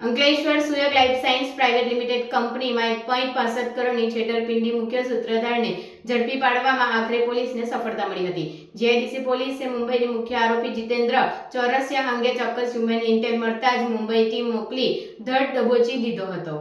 Ankleshwar Suyog life science private limited કંપનીમાં એક point પાસઠ કરોડની છેતરપિંડી મુખ્ય સૂત્રધારને ઝડપી પાડવામાં આખરે પોલીસને સફળતા મળી હતી. જીઆઈડીસી પોલીસે મુંબઈની મુખ્ય આરોપી જીતેન્દ્ર ચોરસિયા અંગે ચોક્કસ હ્યુમન ઇન્ટેલ મળતા જ મુંબઈ ટીમ મોકલી ધડ દબોચી દીધો હતો.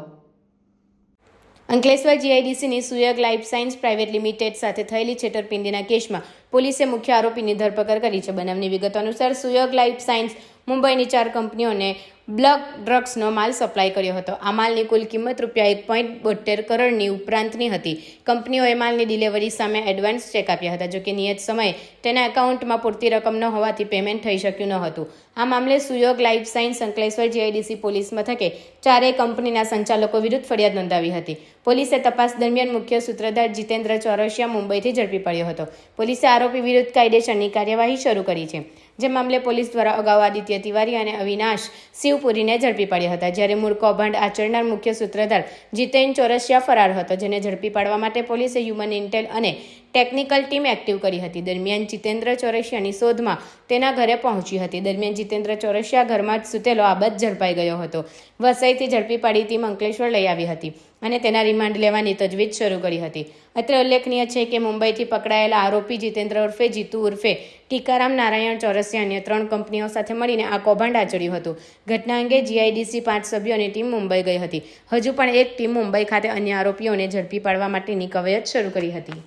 Ankleshwar જીઆઈડીસીની Suyog life science private limited સાથે થયેલી છેતરપિંડીના કેસમાં પોલીસે મુખ્ય આરોપીની ધરપકડ કરી છે. બનાવની વિગતો અનુસાર સુયોગ લાઈફ સાયન્સ મુંબઈની ચાર કંપનીઓને બ્લક ડ્રગ્સનો માલ સપ્લાય કર્યો હતો. આ માલની કુલ કિંમત રૂપિયા એક પોઈન્ટ બોતેર કરોડની ઉપરાંતની હતી. કંપનીઓએ માલની ડિલિવરી સામે એડવાન્સ ચેક આપ્યા હતા જોકે નિયત સમયે તેના એકાઉન્ટમાં પૂરતી રકમ ન હોવાથી પેમેન્ટ થઈ શક્યું ન હતું. આ મામલે Suyog life science Ankleshwar GIDC police મથકે ચારેય કંપનીના સંચાલકો વિરુદ્ધ ફરિયાદ નોંધાવી હતી. પોલીસે તપાસ દરમિયાન મુખ્ય સૂત્રધાર જીતેન્દ્ર ચોરસિયા મુંબઈથી ઝડપી પડ્યો હતો. પોલીસે આરોપી વિરુદ્ધ કાયદેસરની કાર્યવાહી શરૂ કરી છે. જે મામલે પોલીસ દ્વારા અગાઉ આદિત્ય તિવારી અને અવિનાશ શિવપુરીને ઝડપી પાડ્યા હતા. જ્યારે મૂળ કૌભાંડ આચરનાર મુખ્ય સૂત્રધાર જીતેન ચોરસિયા ફરાર હતો, જેને ઝડપી પાડવા માટે પોલીસે હ્યુમન ઇન્ટેલ અને ટેકનિકલ ટીમ એક્ટિવ કરી હતી. દરમિયાન જીતેન્દ્ર ચોરસિયાની શોધમાં તેના ઘરે પહોંચી હતી. દરમિયાન જીતેન્દ્ર ચોરસિયા ઘરમાં જ સૂતેલો આબદ ઝડપાઈ ગયો હતો. વસઈથી ઝડપી પાડી ટીમ અંકલેશ્વર લઈ આવી હતી અને તેના રિમાન્ડ લેવાની તજવીજ શરૂ કરી હતી. અત્રે ઉલ્લેખનીય છે કે મુંબઈથી પકડાયેલા આરોપી જીતેન્દ્ર ઉર્ફે જીતુ ઉર્ફે ટીકારામ નારાયણ ચોરસિયા અન્ય ત્રણ કંપનીઓ સાથે મળીને આ કૌભાંડ આચર્યું હતું. ઘટના અંગે જીઆઈડીસી પાંચ સભ્યોની ટીમ મુંબઈ ગઈ હતી. હજુ પણ એક ટીમ મુંબઈ ખાતે અન્ય આરોપીઓને ઝડપી પાડવા માટેની કવાયત શરૂ કરી હતી.